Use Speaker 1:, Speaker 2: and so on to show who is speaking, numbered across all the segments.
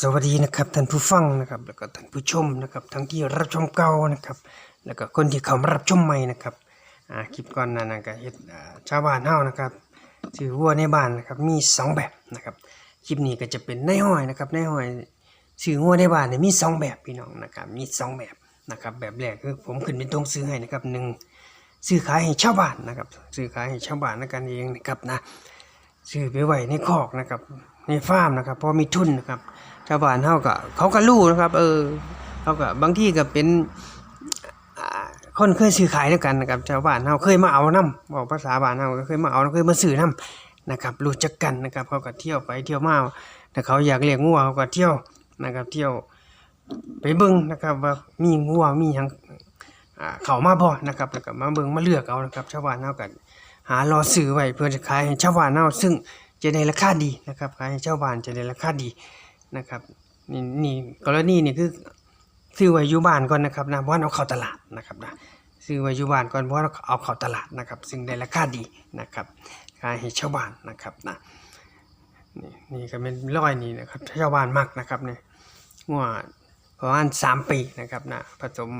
Speaker 1: สวัสดีนะครับท่านผู้ฟังนะครับแล้วก็ท่านผู้ชมนะครับทั้งที่รับชมเก่านะครับ แล้วก็คนที่เข้ามารับชมใหม่นะครับคลิปก่อนนั้นก็เฮ็ดอ่าชาวบ้านเฮานะครับซื้อวัวในบ้านนะครับมีสองแบบนะครับคลิปนี้ก็จะเป็นในห้อยนะครับในห้อยซื้อวัวในบ้านเนี่ยมีสองแบบพี่น้องนะครับมีสองแบบนะครับแบบแรกคือผมขึ้นเป็นตรงซื้อให้นะครับหนึ่งซื้อขายให้ชาวบ้านนะครับซื้อขายให้ชาวบ้านนะกันเองนะครับนะซื้อไปไว้ในคอกนะครับ ในฟาร์มนะครับพราะมีทุนนะครับชาวบ้านเฮาก็เขาก็รู้นะครับ เออเขาก็บางที่ก็เป็นคนเคยซื้อขายด้วยกันนะครับชาวบ้านเฮาเคยมาเอานํบอกภาษาบ้านเฮาก็เคยมาเอาเคยมาซื้อนํนะครับรู้จักกันนะครับเขาก็เที่ยวไปเที่ยวมาถ้าเขาอยากเลี้ยงงัวเขาก็เที่ยวนะครับเที่ยวไปเบิ่งนะครับว่ามีงัวมีหยังอ่าเขามาบ่นะครับแล้วก็มาเบิ่งมาเลือกเอานะครับชาวบ้านเฮาก็หารอซื้อไว้เพื่อจะขายให้ชาวบ้านเฮาซึ่ง จะได้ราคาดีนะครับขายให้ชาวบ้านจะได้ราคาดีนะครับนี่นี่กรณีนี่คือซื้อไว้อยู่บ้านก่อนนะครับนะเพราะว่าเอาเข้าตลาดนะครับนะซื้อไว้อยู่บ้านก่อนเพราะว่าเอาเข้าตลาดนะครับ ซึ่งได้ราคาดีนะครับขายให้ชาวบ้านนะครับนะนี่นี่ก็เป็นร้อยนี่นะครับชาวบ้านมักนะครับเนี่ยงัวประมาณสามปีนะครับนะผสม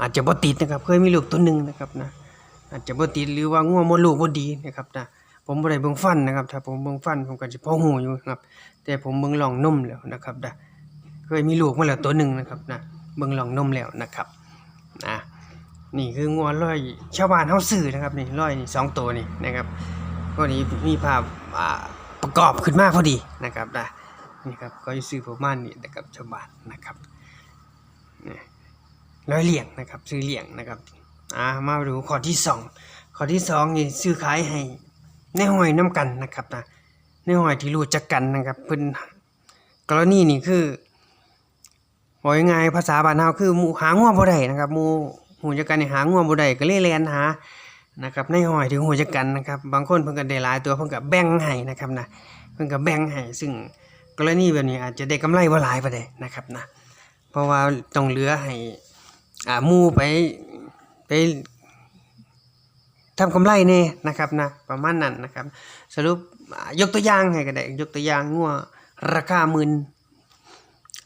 Speaker 1: อาจจะบ่ติดนะครับ เคยมีลูกตัวหนึ่งนะครับนะอาจจะบ่ติดหรือว่างัวมดลูกบ่ดีนะครับนะ ผมบ่ได้เบิ่งฟันนะครับ ถ้าผมเบิ่งฟันผมก็สิพอหูอยู่ครับ แต่ผมเบิ่งหลองนมแล้วนะครับนะเคยมีลูกมาแล้วตัวหนึ่งนะครับนะเบิ่งหลองนมแล้วนะครับนะนี่คืองัวร้อยชาวบ้านเฮาซื้อนะครับนี่ร้อยนี่สองตัวนี่นะครับก็นี้มีภาพประกอบขึ้นมาพอดีนะครับนะนี่ครับก็ซื้อประมาณนี้นะครับชาวบ้านนะครับนี่ร้อยเหรียญนะครับซื้อเหรียญนะครับอ่ามาดูข้อที่สองข้อที่สองนี่ซื้อขายให้ ในห้อยน้ำกันนะครับนะในหอยที่รู้จักกันนะครับเพิ่นกรณีนี่คือบอกยังไงภาษาบ้านเฮาคือมูหางัวบ่ได้นะครับมู่หูจักกันนี่หางัวบ่ได้ก็เลยแลนหานะครับในหอยที่หูจักกันนะครับ บางคนเพิ่นก็ได้หลายตัวเพิ่นก็แบ่งให้นะครับนะเพิ่นก็แบ่งให้ซึ่งกรณีแบบนี้อาจจะได้กำไรบ่หลายปานใดนะครับนะเพราะว่าต้องเหลือให้อ่ามูไปไป ทำกำไรแน่นะครับนะประมาณนั้นนะครับ สรุปยกตัวอย่างให้ก็ได้ยกตัวอย่างงัวราคาหมื่น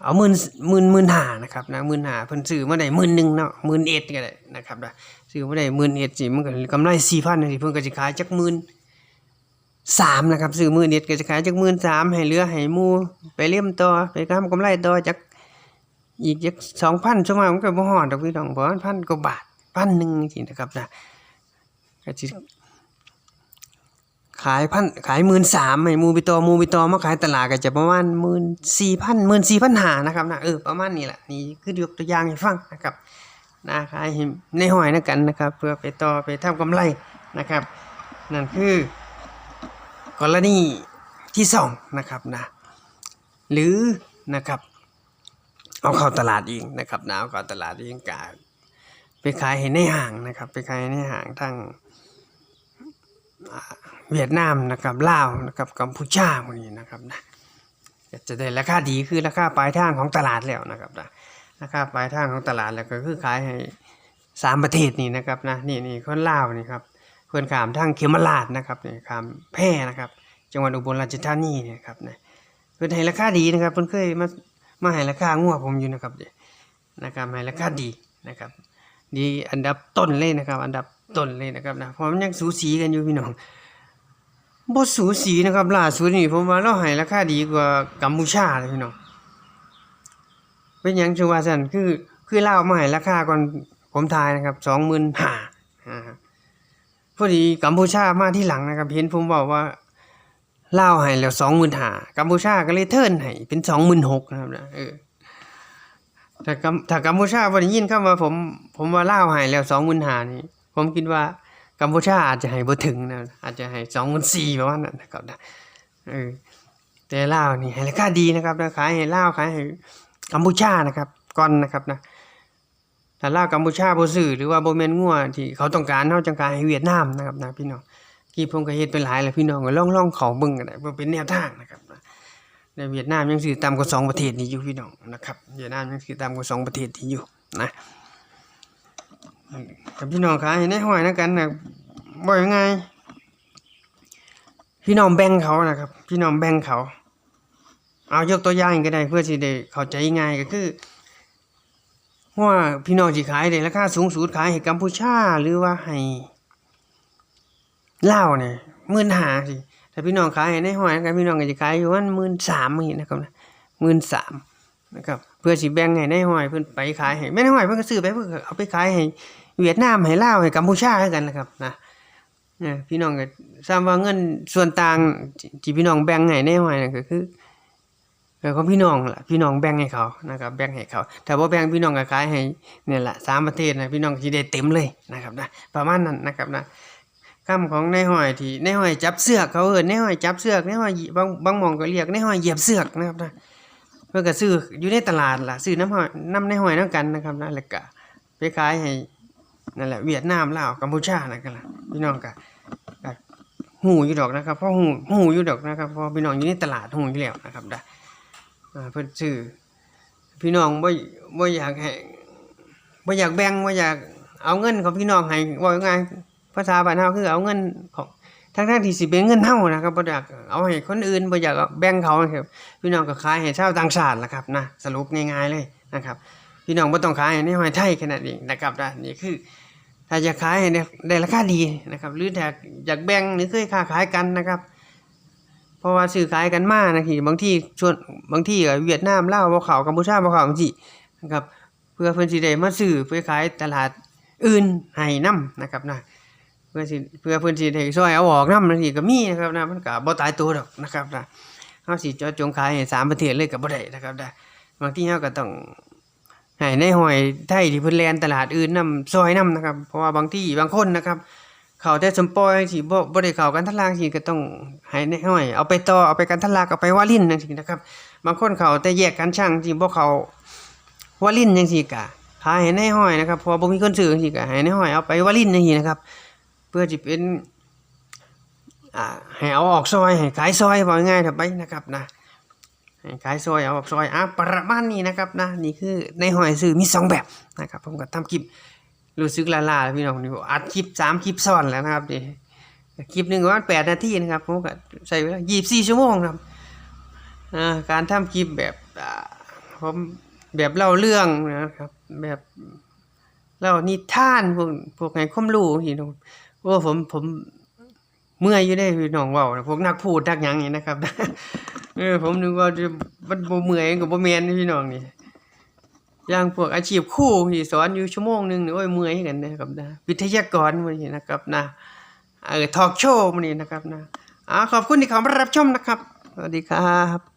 Speaker 1: เอาหมื่นหมื่นหมื่นหานะครับนะหมื่นหาเพิ่นซื้อมาได้หมื่นหนึ่งเนาะหมื่นเอ็ดก็ได้นะครับนะซื้อมาได้หมื่นเอ็ดสิมันก็กำไรสี่พันสิเพิ่นก็จะขายจักหมื่นสามนะครับซื้อหมื่นเอ็ดก็จะขายจักหมื่นสามให้เหลือให้มูไปเลี่ยมต่อไปทำกำไรต่อจักอีกจักสองพันชั่วโมงมันก็บ่ฮอดดอกพี่น้องเพราะพันกว่าบาทพันหนึ่งสินะครับนะ ก็สิขายพันขายหมื่นสามให้มูบิโตอหมูบิโตอมาขายตลาดก็จะประมาณหมื่นสี่พันหมื่นสี่พันหานะครับนะเออประมาณนี้แหละนี่คือยกตัวอย่างให้ฟังนะครับนะขายให้ในหอยนะกันนะครับ เพื่อไปต่อไปทำกำไรนะครับ นั่นคือกรณีที่สองนะครับนะหรือนะครับ เอาเข้าตลาดเองนะครับนะเอาเข้าตลาดเองกาไปขายให้ในห้างนะครับ ไปขายในห้างทั้ง เวียดนามนะครับลาวนะครับกัมพูชาพวกนี้นะครับนะจะได้ราคาดีคือราคาปลายทางของตลาดแล้วนะครับนะราคาปลายทางของตลาดแล้วก็คือขายให้สามประเทศนี่นะครับนะนี่นี่คนลาวนี่ครับเพื่อนขามทางเขมราชนะครับนี่ขามแพร่นะครับ จังหวัดอุบลราชธานีนี่ครับนะเพื่อนให้ราคาดีนะครับเพื่อนเคยมามาให้ราคางัวผมอยู่นะครับนะครับให้ราคาดีนะครับ ดีอันดับต้นเลยนะครับ อันดับต้นเลยนะครับนะเพราะมันยังสูสีกันอยู่พี่น้องบสูสีนะครับล่าสุดนี่ผมว่าเราให้ราคาดีกว่ากัมพูชาเลยพี่น้องเป็นยังจัว่าซั่นคือคือเลามาให้ราคาก่อนผมทายนะครับ25,000อ่นห่าพอดีกัมพูชามาที่หลังนะครับ เห็นผมบอกว่าเลาให้แล้ว25,000กัมพูชาก็เลยเทิร์นให้เป็น26,000นะครับนะเออ ถ้ากัมถ้ากัมพูชาบ่ได้ยินคำว่าผม ผมว่าลาวให้แล้ว25,000นี่ผมคิดว่ากัมพูชาอาจจะให้บ่ถึงนะอาจจะให้สองพันสี่ประมาณนั้นนะครับนะเออแต่ลาวนี่ให้ราคาดีนะครับนะขายให้ลาวขายให้กัมพูชานะครับก่อนนะครับนะถ้าลาวกัมพูชาบ่ซื้อหรือว่าบ่แม่นงัวที่เขาต้องการเฮาจังการให้เวียดนามนะครับนะพี่น้องที่ผมก็เฮ็ดไปหลายแล้วพี่น้องก็ลองลองเขาเบิ่งกันได้เพื่อเป็นแนวทางนะครับนะ ในเวียดนามยังซื้อต่ำกว่าสองประเทศนี้อยู่พี่น้องนะครับเวียดนามยังซื้อต่ำกว่าสองประเทศนี้อยู่นะกับพี่น้องขายให้ในห้อยนะกันนะบ่ยังไงพี่น้องแบ่งเขานะครับ พี่น้องแบ่งเขา เอายกตัวอย่างก็ได้เพื่อสิได้เข้าใจง่ายก็คือว่าพี่น้องสิขายได้ราคาสูงสุดขายให้กัมพูชาหรือว่าให้ลาวเนี่ย15,000สิ ถ้าพี่น้องขายให้ในห้อยนะครับพี่น้องก็สิขายอยู่ประมัน13,000นี่นะครับนะ13,000นะครับเพื่อสิแบ่งให้ในห้อยเพิ่นไปขายให้แม่ในห้อยเพิ่นก็ซื้อไปเพิ่นก็เอาไปขายให้เวียดนามให้ลาวให้กัมพูชาคือกันนะครับนะเนี่ยพี่น้องก็ทราบว่าเงินส่วนต่างที่พี่น้องแบ่งให้ในห้อยนั่นก็คือเออของพี่น้องล่ะพี่น้องแบ่งให้เขานะครับแบ่งให้เขาถ้าบ่แบ่งพี่น้องก็ขายให้เนี่ยล่ะสามประเทศนะพี่น้องสิได้เต็มเลยนะครับนะประมาณนั้นนะครับนะ คำของนายห้อยที่นายห้อยจับเสือกเขาเอิ้นนายห้อยจับเสือกนายห้อยเหยียบางบางหม่องก็เรียกนายห้อยเหยียบเสือกนะครับนะเพิ่นก็ซื้ออยู่ในตลาดล่ะซื้อน้ำห้อยน้ำนายห้อยนำกันนะครับนะแล้วก็ไปขายให้นั่นแหละเวียดนามลาวกัมพูชานั่นกันล่ะพี่น้องก็ก็ฮู้อยู่ดอกนะครับเพราะฮู้ฮู้อยู่ดอกนะครับเพราะพี่น้องอยู่ในตลาดฮู้อยู่แล้วนะครับนะเพิ่นซื้อพี่น้องบ่บ่อยากให้บ่อยากแบ่งบ่อยากเอาเงินของพี่น้องให้ว่าง่าย ภาษาบ้านเฮาคือเอาเงินของทั้งๆที่สิเป็นเงินเฮานะครับบ่อยากเอาให้คนอื่นบ่อยากแบ่งเขาครับพี่น้องก็ขายให้ชาวต่างชาติละครับนะสรุปง่ายๆเลยนะครับพี่น้องบ่ต้องขายให้ในหอยไทยแค่นั้นเองนะครับนะนี่คือถ้าจะขายให้ได้ราคาดีนะครับ หรือถ้าอยากแบ่งหรือเคยค้าขายกันนะครับ เพราะว่าซื้อขายกันมากนะทีบางที่ชวนบางที่เวียดนามลาวบ่เขากัมพูชาบ่เขาจังซี่นะครับ เพื่อเพิ่นสิได้มาซื้อไปขายตลาดอื่นให้นํนะครับนะ พื่อสิเพื่อเพิ่นสิได้ช่วยเอาออกน้ำจังซี่ก็มีนะครับนะมันก็บ่ตายตัวดอกนะครับนะเฮาสิเจาะจงขายให้สามประเทศเลยก็บ่ได้นะครับนะบางทีเฮาก็ต้องให้ในหอยไทยที่เพิ่นแลนตลาดอื่นนํซอยนํนะครับ เพราะว่าบางที่บางคนนะครับเขาแต่สมปอยสิบ่บ่ได้เข้ากันทะลางสิก็ต้องให้ในห้อยเอาไปต่อเอาไปกันทะลากเอาไปวาลินจังซี่นะครับ บางคนเขาแต่แยกกันช่างสิบ่เขาวาลินจังซี่ก็ขายให้ในห้อยนะครับพอบ่มีคนซื้อจังซี่ก็ให้ในห้อยเอาไปวาลินจังซี่นะครับ พื่อสิเป็นอ่าให้เอาออกซอยให้ขายซอยว่าง่ายๆเถอะไปนะครับนะให้ขายซอยเอาออกซอยอะประมาณนี้นะครับนะนี่คือในหอยซื้อมีสองแบบนะครับผมก็ทำคลิปรู้สึกลาๆแล้วพี่น้องนี่อัดคลิปสามคลิปซ้อนแล้วนะครับนี่คลิปหนึ่งประมาณแปดนาทีนะครับผมก็ใช้เวลายี่สิบสี่ชั่วโมงครับการทำคลิปแบบผมแบบเล่าเรื่องนะครับแบบเล่านิทานพวกพวกไงความรู้พี่น้อง โอ้ผมผมเมื่อยอยู่ได้พี่น้องเว้าพวกนักพูดนักหยังนี่นะครับเออผมนึกว่าจะมันบ่เมื่อยกับบ่แม่นนี่พี่น้องนี่อย่างพวกอาชีพครูที่สอนอยู่ชั่วโมงหนึงนี่โอ้ยเมื่อยกันนะครับนะวิทยากรมื้อนี้นะครับนะเออทอล์กโชว์มื้อนี้นะครับนะอ่าขอบคุณที่เข้ามารับชมนะครับ สวัสดีครับ